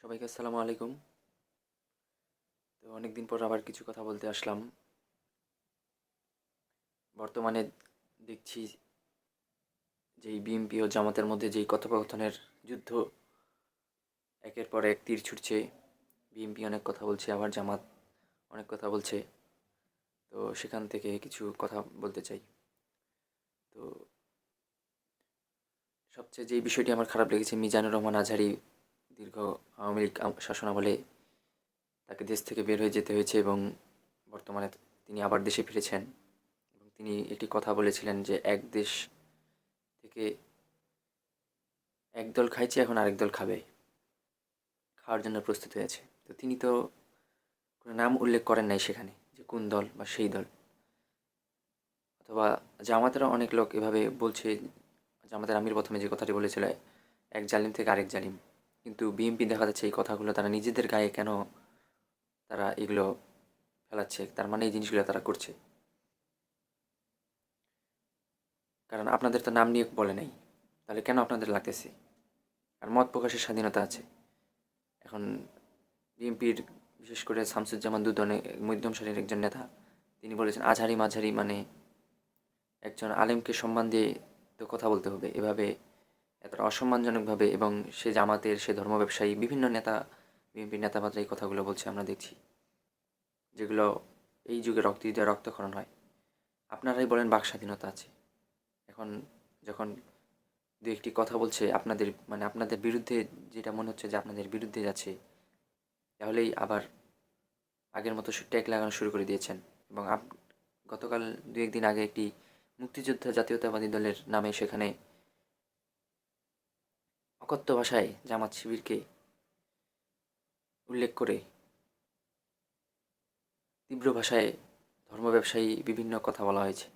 সবাইকে আসসালামু আলাইকুম। তো অনেকদিন পর আবার কিছু কথা বলতে আসলাম। বর্তমানে দেখছি যেই বিএমপি ও জামাতের মধ্যে যেই কথোপকথনের যুদ্ধ, একের পর এক তীর ছুটছে। বিএনপি অনেক কথা বলছে, আবার জামাত অনেক কথা বলছে। তো সেখান থেকে কিছু কথা বলতে চাই। তো সবচেয়ে যেই বিষয়টি আমার খারাপ লেগেছে, মিজানুর রহমান আজহারি দীর্ঘ আওয়ামী লীগ শাসনামলে তাকে দেশ থেকে বের হয়ে যেতে হয়েছে এবং বর্তমানে তিনি আবার দেশে ফিরেছেন। এবং তিনি একটি কথা বলেছিলেন যে, এক দেশ থেকে এক দল খাইছে, এখন আরেক দল খাবে। খাওয়ার জন্য প্রস্তুত হয়েছে। তো তিনি তো কোনো নাম উল্লেখ করেন নাই সেখানে যে, কোন দল বা সেই দল। অথবা জামাতেরও অনেক লোক এভাবে বলছে, জামাতের আমির প্রথমে যে কথাটি বলেছিল, এক জালিম থেকে আরেক জালিম। কিন্তু বিএনপি দেখা যাচ্ছে এই কথাগুলো, তারা নিজেদের গায়ে কেন তারা এগুলো ফেলাচ্ছে? তার মানে এই জিনিসগুলো তারা করছে। কারণ আপনাদের তো নাম নিয়ে বলে নাই। তাহলে কেন আপনাদের লাগতেছে? আর মত প্রকাশের স্বাধীনতা আছে। এখন বিএনপির বিশেষ করে শামসুজ্জামান দুদনে মধ্যম সারির একজন নেতা, তিনি বলেছেন আঝারি মাঝারি মানে একজন আলেমকে সম্মান দিয়ে তো কথা বলতে হবে। এভাবে এতটা অসম্মানজনকভাবে এবং সে জামাতের, সে ধর্ম ব্যবসায়ী, বিভিন্ন নেতা, বিএনপির নেতাবাদরা এই কথাগুলো বলছে, আমরা দেখছি। যেগুলো এই যুগে রক্ত দিয়ে রক্তক্ষরণ হয়। আপনারাই বলেন বাক স্বাধীনতা আছে। এখন যখন দু একটি কথা বলছে আপনাদের মানে আপনাদের বিরুদ্ধে যেটা মনে হচ্ছে যে আপনাদের বিরুদ্ধে যাচ্ছে, তাহলেই আবার আগের মতো ট্যাগ লাগানো শুরু করে দিয়েছেন। এবং গতকাল দু একদিন আগে একটি মুক্তিযোদ্ধা জাতীয়তাবাদী দলের নামে সেখানে অকথ্য ভাষায় জামাত শিবিরকে উল্লেখ করে তীব্র ভাষায় ধর্ম ব্যবসায়ী বিভিন্ন কথা বলা হয়েছে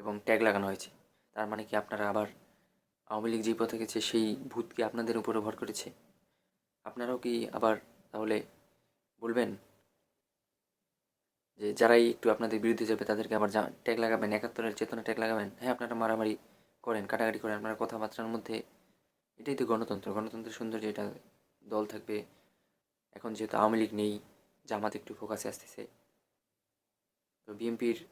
এবং ট্যাগ লাগানো হয়েছে। তার মানে কি আপনারা আবার আওয়ামী লীগ যে পথে গেছে, সেই ভূতকে আপনাদের উপরে ভর করেছে? আপনারাও কি আবার তাহলে বলবেন যে যারাই একটু আপনাদের বিরুদ্ধে যাবে, তাদেরকে আবার ট্যাগ লাগাবেন, একাত্তরের চেতনা ট্যাগ লাগাবেন? হ্যাঁ আপনারা মারামারি করেন, কাটাকাটি করেন, আপনারা কথাবার্তার মধ্যে এটাই তো গণতন্ত্র। গণতন্ত্রের সৌন্দর্য, এটা দল থাকবে। এখন যেহেতু আওয়ামী লীগ নেই, জামাত একটু ফোকাসে আসতেছে। তো বিএনপির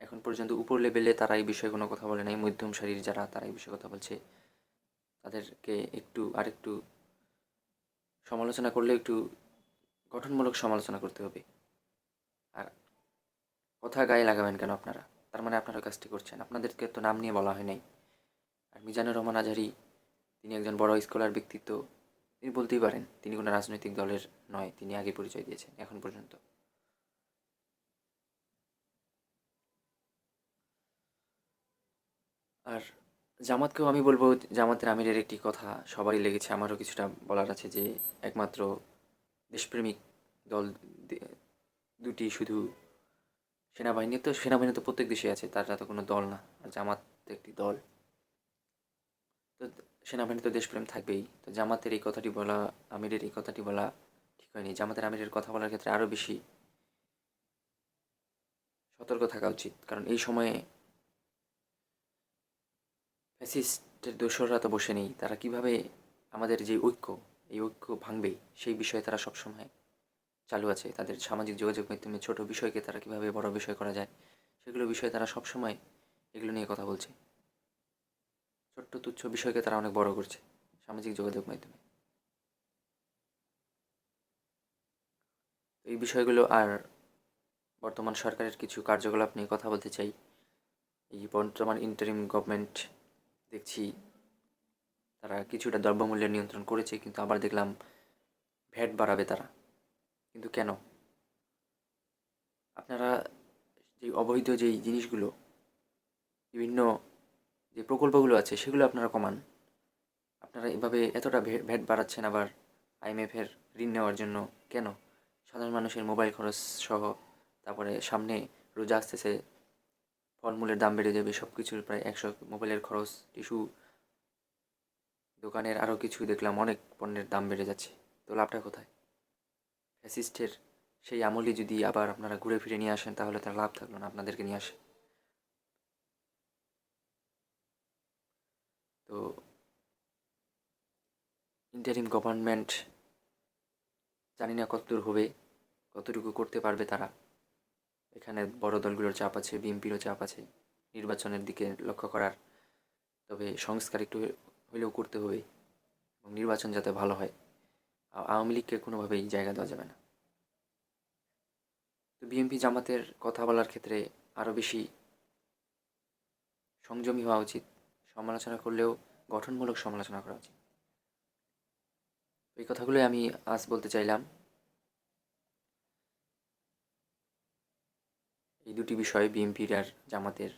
এখন পর্যন্ত উপর লেভেলে তারা এই বিষয়ে কোনো কথা বলে নাই। মধ্যম সারির যারা, তারা এই বিষয়ে কথা বলছে। তাদেরকে একটু, আরেকটু সমালোচনা করলে একটু গঠনমূলক সমালোচনা করতে হবে। আর কথা গায়ে লাগাবেন কেন আপনারা? তার মানে আপনারা কাজটি করছেন। আপনাদেরকে তো নাম নিয়ে বলা হয় নাই। আর মিজানুর রহমান আজহারি তিনি একজন বড় স্কলার ব্যক্তিত্ব। তিনি বলতেই পারেন, তিনি কোনো রাজনৈতিক দলের নয়, তিনি আগে পরিচয় দিয়েছেন, এখন পর্যন্ত। আর জামাতকেও আমি বলব, জামাতের আমিরের একটি কথা সবারই লেগেছে, আমারও কিছুটা বলার আছে যে একমাত্র দেশপ্রেমিক দল দুটি শুধু সেনাবাহিনী, তো সেনাবাহিনী তো প্রত্যেক দেশে আছে তারা তো কোনো দল না, আর জামাত একটি দল। তো সেনাবাহিনী তো দেশপ্রেম থাকবেই। তো জামাতের এই কথাটি বলা, আমিরের এই কথাটি বলা ঠিক হয়নি। জামাতের আমিরের কথা বলার ক্ষেত্রে আরও বেশি সতর্ক থাকা উচিত। কারণ এই সময়ে ফ্যাসিস্টের দোসররা তো বসে নেই। তারা কীভাবে আমাদের যে ঐক্য, এই ঐক্য ভাঙবে সেই বিষয়ে তারা সবসময় চালু আছে। তাদের সামাজিক যোগাযোগ মাধ্যমে ছোট বিষয়কে তারা কীভাবে বড় বিষয় করা যায়, সেগুলো বিষয়ে তারা সবসময় এগুলো নিয়ে কথা বলছে। ছোট্ট তুচ্ছ বিষয়কে তারা অনেক বড় করছে। সামাজিক যোগাযোগ মাধ্যমে। এই বিষয়গুলো আর বর্তমান সরকারের কিছু কার্যকলাপ নিয়ে কথা বলতে চাই। এই বর্তমান ইন্টারিম গভর্নমেন্ট দেখছি তারা কিছুটা দ্রব্যমূল্যের নিয়ন্ত্রণ করেছে, কিন্তু আবার দেখলাম ভ্যাট বাড়াবে তারা। কিন্তু কেন? আপনারা যে অবৈধ যেই জিনিসগুলো, বিভিন্ন যে প্রকল্পগুলো আছে, সেগুলো আপনারা কমান। আপনারা এভাবে এতটা ভ্যাট বাড়াচ্ছেন আবার আইএমএফের ঋণ নেওয়ার জন্য কেন? সাধারণ মানুষের মোবাইল খরচ সহ, তারপরে সামনে রোজা আসতেছে, ফলমূলের দাম বেড়ে যাবে সব কিছুর প্রায় একশো মোবাইলের খরচ, টিস্যু দোকানের আরও কিছু দেখলাম, অনেক পণ্যের দাম বেড়ে যাচ্ছে। তো লাভটা কোথায়? ফ্যাসিস্টের সেই আমলে যদি আবার আপনারা ঘুরে ফিরে নিয়ে আসেন, তাহলে তার লাভ থাকল না, আপনাদেরকে নিয়ে আসে তো ইন্টারিম গভর্নমেন্ট জানি না কতদূর হবে, কতটুকু করতে পারবে তারা। এখানে বড় দলগুলোর চাপ আছে, বিএনপিরও চাপ আছে, নির্বাচনের দিকে লক্ষ্য করার। তবে সংস্কার একটু হলেও করতে হবে এবং নির্বাচন যাতে ভালো হয়। আওয়ামী লীগকে কোনোভাবেই জায়গা দেওয়া যাবে না। তো বিএনপি জামাতের কথা বলার ক্ষেত্রে আরও বেশি সংযমী হওয়া উচিত। সমালোচনা করলেও গঠনমূলক সমালোচনা করা উচিত। এই কথাগুলোই আমি আজ বলতে চাইলাম। এই দুটি বিষয় বিএনপির আর জামাতের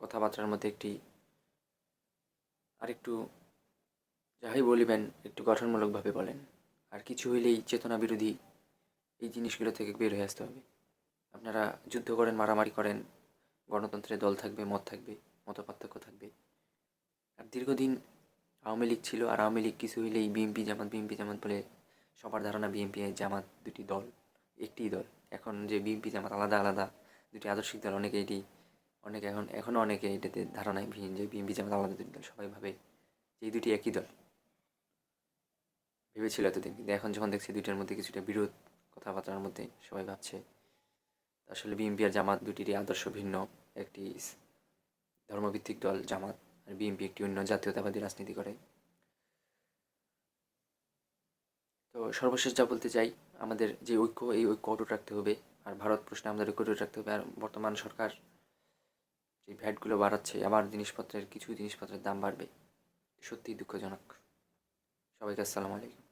কথাবার্তার মধ্যে একটি আরেকটু যাহাই বলিবেন, একটু গঠনমূলকভাবে বলেন। আর কিছু হইলেই চেতনা বিরোধী এই জিনিসগুলো থেকে বের হয়ে আসতে হবে। আপনারা যুদ্ধ করেন, মারামারি করেন, গণতন্ত্রের দল থাকবে, মত থাকবে মত পার্থক্য থাকবে। আর দীর্ঘদিন আওয়ামী লীগ ছিল আর আওয়ামী লীগ কিছু হইলেই বিএনপি জামাত বিএনপি জামাত বলে সবার ধারণা বিএনপি জামাত দুটি দল, একটি দল। এখন যে বিএনপি জামাত আলাদা আলাদা, দুটি আদর্শিক দল, অনেকে এটি, অনেকে এখন এখনও অনেকে এটাতে ধারণায় ভিন যে বিএনপি জামাত আলাদা দুটি দল, সবাই ভাবে এই দুটি একই দল। ভেবেছিল এতদিন, কিন্তু এখন যখন দেখছি দুইটার মধ্যে কিছুটা বিরোধ কথাবার্তার মধ্যে সবাই ভাবছে, আসলে বিএনপি আর জামাত দুটিরই আদর্শ ভিন্ন। একটি ধর্মভিত্তিক দল, জামাত আর বিএনপি একটি অন্য জাতীয়তাবাদী রাজনীতি করে। তো সর্বশেষ যা বলতে চাই, আমাদের যে ঐক্য, এই ঐক্য অটুট রাখতে হবে, আর ভারত প্রশ্নে আমাদের ঐক্য অটুট রাখতে হবে, আর বর্তমান সরকার যে ভ্যাটগুলো বাড়াচ্ছে, আবার জিনিসপত্রের, কিছু জিনিসপত্রের দাম বাড়বে, সত্যিই দুঃখজনক। সবাইকে আসসালামু আলাইকুম।